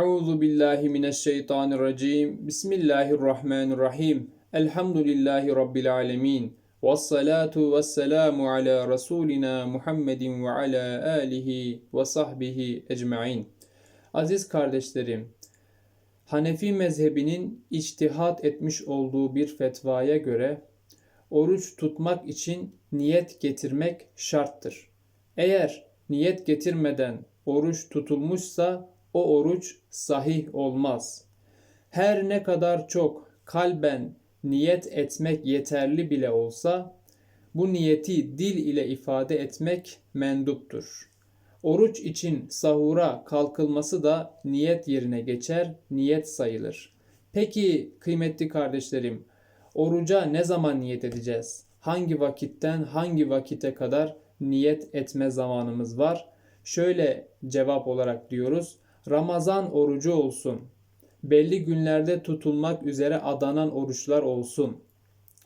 Euzu billahi mineşşeytanirracim. Bismillahirrahmanirrahim. Elhamdülillahi rabbil alamin. Ves salatu vesselamu ala rasulina Muhammedin ve ala alihi ve sahbihi ecmaîn. Aziz kardeşlerim, Hanefi mezhebinin içtihat etmiş olduğu bir fetvaya göre oruç tutmak için niyet getirmek şarttır. Eğer niyet getirmeden oruç tutulmuşsa o oruç sahih olmaz. Her ne kadar çok kalben niyet etmek yeterli bile olsa bu niyeti dil ile ifade etmek menduptur. Oruç için sahura kalkılması da niyet yerine geçer, niyet sayılır. Peki kıymetli kardeşlerim, oruca ne zaman niyet edeceğiz? Hangi vakitten hangi vakite kadar niyet etme zamanımız var? Şöyle cevap olarak diyoruz. Ramazan orucu olsun. Belli günlerde tutulmak üzere adanan oruçlar olsun.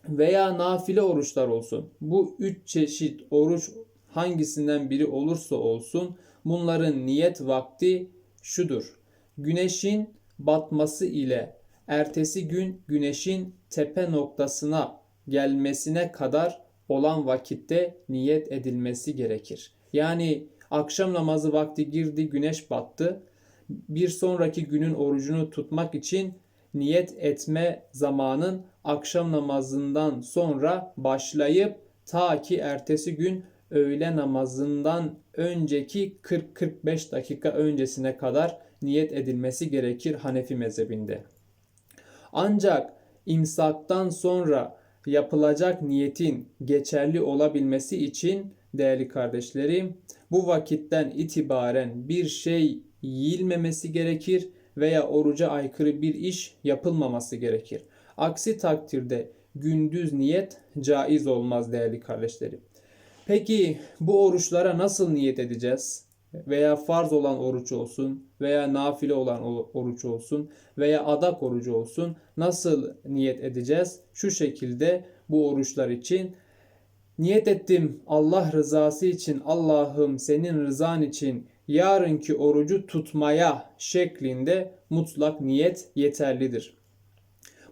Veya nafile oruçlar olsun. Bu üç çeşit oruç hangisinden biri olursa olsun bunların niyet vakti şudur. Güneşin batması ile ertesi gün güneşin tepe noktasına gelmesine kadar olan vakitte niyet edilmesi gerekir. Yani akşam namazı vakti girdi, güneş battı. Bir sonraki günün orucunu tutmak için niyet etme zamanın akşam namazından sonra başlayıp ta ki ertesi gün öğle namazından önceki 40-45 dakika öncesine kadar niyet edilmesi gerekir Hanefi mezhebinde. Ancak imsaktan sonra yapılacak niyetin geçerli olabilmesi için değerli kardeşlerim bu vakitten itibaren bir şey yiyilmemesi gerekir veya oruca aykırı bir iş yapılmaması gerekir. Aksi takdirde gündüz niyet caiz olmaz değerli kardeşlerim. Peki bu oruçlara nasıl niyet edeceğiz? Veya farz olan oruç olsun veya nafile olan oruç olsun veya adak orucu olsun nasıl niyet edeceğiz? Şu şekilde bu oruçlar için niyet ettim Allah rızası için Allah'ım senin rızan için yarınki orucu tutmaya şeklinde mutlak niyet yeterlidir.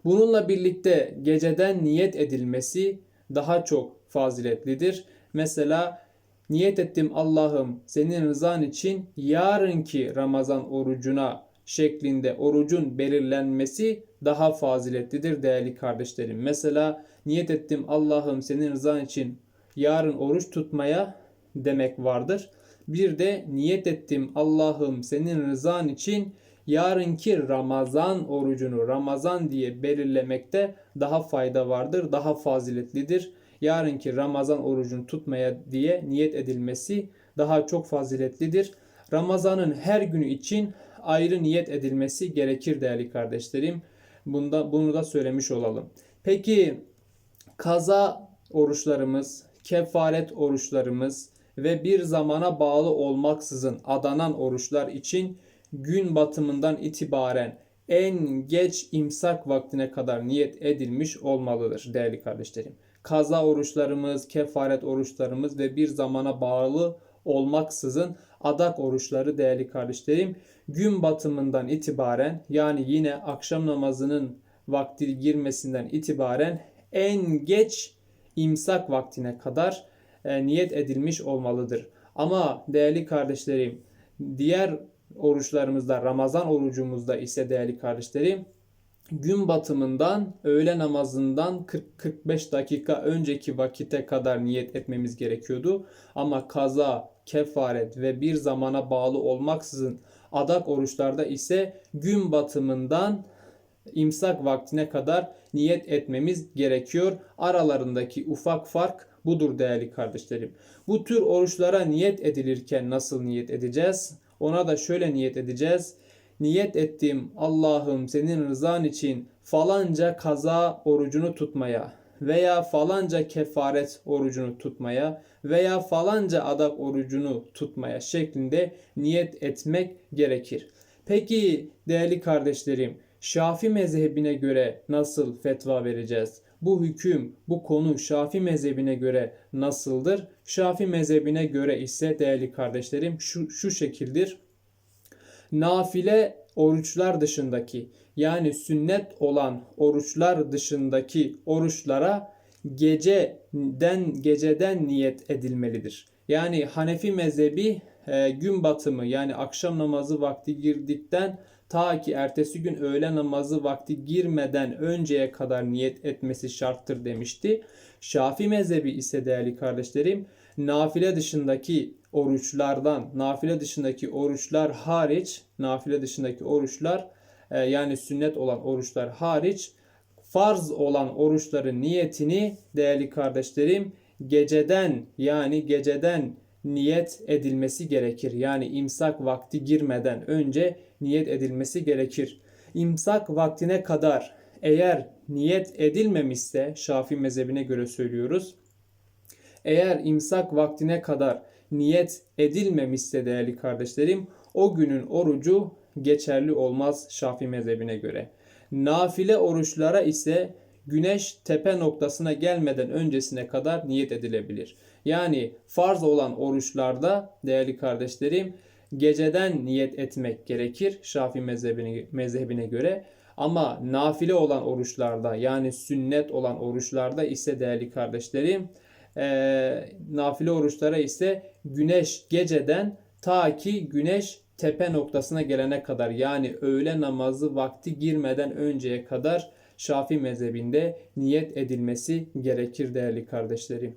Bununla birlikte geceden niyet edilmesi daha çok faziletlidir. Mesela niyet ettim Allah'ım senin rızan için yarınki Ramazan orucuna şeklinde orucun belirlenmesi daha faziletlidir değerli kardeşlerim. Mesela niyet ettim Allah'ım senin rızan için yarın oruç tutmaya demek vardır. Bir de niyet ettim Allah'ım senin rızan için yarınki Ramazan orucunu Ramazan diye belirlemekte daha fayda vardır, daha faziletlidir. Yarınki Ramazan orucunu tutmaya diye niyet edilmesi daha çok faziletlidir. Ramazanın her günü için ayrı niyet edilmesi gerekir değerli kardeşlerim. Bunda bunu da söylemiş olalım. Peki kaza oruçlarımız, kefaret oruçlarımız ve bir zamana bağlı olmaksızın adanan oruçlar için gün batımından itibaren en geç imsak vaktine kadar niyet edilmiş olmalıdır değerli kardeşlerim. Kaza oruçlarımız, kefaret oruçlarımız ve bir zamana bağlı olmaksızın adak oruçları değerli kardeşlerim gün batımından itibaren yani yine akşam namazının vakti girmesinden itibaren en geç imsak vaktine kadar e, niyet edilmiş olmalıdır. Ama değerli kardeşlerim diğer oruçlarımızda Ramazan orucumuzda ise değerli kardeşlerim gün batımından öğle namazından 40-45 dakika önceki vakite kadar niyet etmemiz gerekiyordu. Ama kaza, kefaret ve bir zamana bağlı olmaksızın adak oruçlarda ise gün batımından imsak vaktine kadar niyet etmemiz gerekiyor. Aralarındaki ufak fark budur değerli kardeşlerim. Bu tür oruçlara niyet edilirken nasıl niyet edeceğiz? Ona da şöyle niyet edeceğiz. Niyet ettim Allah'ım senin rızan için falanca kaza orucunu tutmaya veya falanca kefaret orucunu tutmaya veya falanca adak orucunu tutmaya şeklinde niyet etmek gerekir. Peki değerli kardeşlerim Şafi mezhebine göre nasıl fetva vereceğiz? Bu hüküm, bu konu Şafi mezhebine göre nasıldır? Şafi mezhebine göre ise değerli kardeşlerim şu, şu şekildir. Nafile oruçlar dışındaki yani sünnet olan oruçlar dışındaki oruçlara geceden geceden niyet edilmelidir. Yani Hanefi mezhebi e, gün batımı yani akşam namazı vakti girdikten ta ki ertesi gün öğle namazı vakti girmeden önceye kadar niyet etmesi şarttır demişti. Şafi mezhebi ise değerli kardeşlerim nafile dışındaki oruçlardan, nafile dışındaki oruçlar hariç, nafile dışındaki oruçlar e, yani sünnet olan oruçlar hariç farz olan oruçların niyetini değerli kardeşlerim geceden yani geceden niyet edilmesi gerekir. Yani imsak vakti girmeden önce niyet edilmesi gerekir. İmsak vaktine kadar eğer niyet edilmemişse Şafii mezhebine göre söylüyoruz. Eğer imsak vaktine kadar niyet edilmemişse değerli kardeşlerim o günün orucu geçerli olmaz Şafii mezhebine göre. Nafile oruçlara ise güneş tepe noktasına gelmeden öncesine kadar niyet edilebilir. Yani farz olan oruçlarda değerli kardeşlerim geceden niyet etmek gerekir Şafii mezhebine, mezhebine göre. Ama nafile olan oruçlarda yani sünnet olan oruçlarda ise değerli kardeşlerim e, nafile oruçlara ise güneş geceden ta ki güneş tepe noktasına gelene kadar yani öğle namazı vakti girmeden önceye kadar Şafii mezhebinde niyet edilmesi gerekir değerli kardeşlerim.